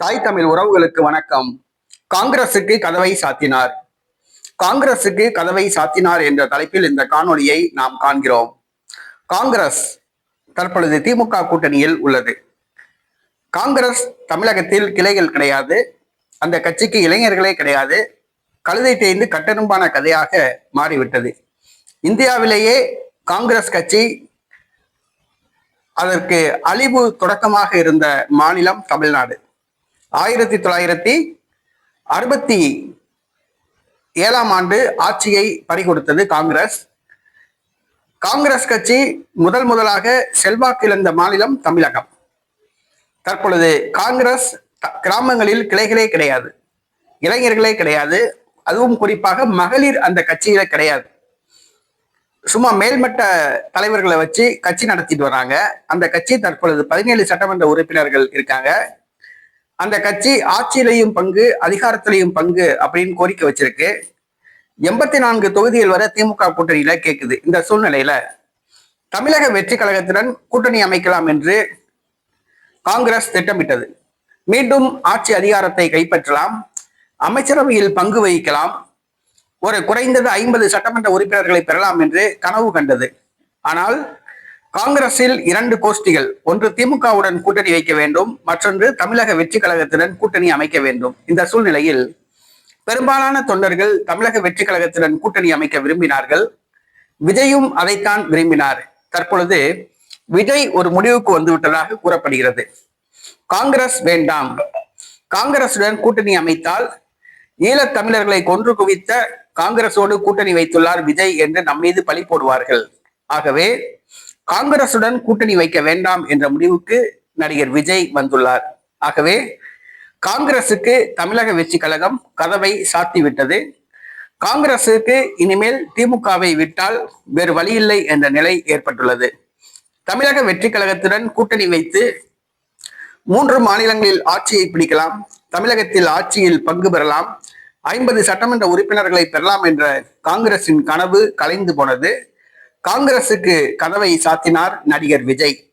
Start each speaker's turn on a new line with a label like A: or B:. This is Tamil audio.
A: தாய் தமிழ் உறவுகளுக்கு வணக்கம். காங்கிரசுக்கு கதவை சாத்தினார். காங்கிரசுக்கு கதவை சாத்தினார் என்ற தலைப்பில் இந்த காணொலியை நாம் காண்கிறோம். காங்கிரஸ் தற்பொழுது திமுக கூட்டணியில் உள்ளது. காங்கிரஸ் தமிழகத்தில் கிளைகள் கிடையாது. அந்த கட்சிக்கு இளைஞர்களே கிடையாது. கழுதை தேய்ந்து கட்டெரும்பான கதையாக மாறிவிட்டது. இந்தியாவிலேயே காங்கிரஸ் கட்சி அதற்கு அழிவு தொடக்கமாக இருந்த மாநிலம் தமிழ்நாடு. ஆயிரத்தி தொள்ளாயிரத்தி அறுபத்தி ஏழாம் ஆண்டு ஆட்சியை பறிகொடுத்தது காங்கிரஸ். காங்கிரஸ் கட்சி முதல் முதலாக செல்வாக்கு இழந்த மாநிலம் தமிழகம். தற்பொழுது காங்கிரஸ் கிராமங்களில் கிளைகளே கிடையாது. இளைஞர்களே கிடையாது. அதுவும் குறிப்பாக மகளிர் அந்த கட்சியில கிடையாது. சும்மா மேல்மட்ட தலைவர்களை வச்சு கட்சி நடத்திட்டு வராங்க. அந்த கட்சி தற்பொழுது பதினேழு சட்டமன்ற உறுப்பினர்கள் இருக்காங்க. அந்த கட்சி ஆட்சியிலையும் பங்கு அதிகாரத்திலையும் பங்கு அப்படின்னு கோரிக்கை வச்சிருக்கு. எண்பத்தி நான்கு தொகுதிகள் வரை திமுக கூட்டணியில கேட்குது இந்த சூழ்நிலையில தமிழக வெற்றி கழகத்துடன் கூட்டணி அமைக்கலாம் என்று காங்கிரஸ் திட்டமிட்டது. மீண்டும் ஆட்சி அதிகாரத்தை கைப்பற்றலாம். அமைச்சரவையில் பங்கு வகிக்கலாம். ஒரு குறைந்தது ஐம்பது சட்டமன்ற உறுப்பினர்களை பெறலாம் என்று கனவு கண்டது. ஆனால் காங்கிரஸில் இரண்டு கோஷ்டிகள். ஒன்று திமுகவுடன் கூட்டணி வைக்க வேண்டும் மற்றொன்று தமிழக வெற்றி கழகத்துடன் கூட்டணி அமைக்க வேண்டும். இந்த சூழ்நிலையில் பெரும்பாலான தொண்டர்கள் தமிழக வெற்றி கழகத்துடன் கூட்டணி அமைக்க விரும்பினார்கள். விஜயும் அதைத்தான் விரும்பினார். தற்பொழுது விஜய் ஒரு முடிவுக்கு வந்துவிட்டதாக கூறப்படுகிறது. காங்கிரஸ் வேண்டாம். காங்கிரசுடன் கூட்டணி அமைத்தால் ஈழத் தமிழர்களை கொன்று குவித்த காங்கிரசோடு கூட்டணி வைத்துள்ளார் விஜய் என்று நம் மீது பழி போடுவார்கள். ஆகவே காங்கிரசுடன் கூட்டணி வைக்க வேண்டாம் என்ற முடிவுக்கு நடிகர் விஜய் வந்துள்ளார். ஆகவே காங்கிரசுக்கு தமிழக வெற்றி கழகம் கதவை சாத்திவிட்டது காங்கிரசுக்கு இனிமேல் திமுகவை விட்டால் வேறு வழியில்லை என்ற நிலை ஏற்பட்டுள்ளது. தமிழக வெற்றி கழகத்துடன் கூட்டணி வைத்து மூன்று மாநிலங்களில் ஆட்சியை பிடிக்கலாம் தமிழகத்தில் ஆட்சியில் பங்கு பெறலாம் ஐம்பது சட்டமன்ற உறுப்பினர்களை பெறலாம் என்ற காங்கிரசின் கனவு கலைந்து போனது. காங்கிரசுக்கு கதவை சாத்தினார் நடிகர் விஜய்.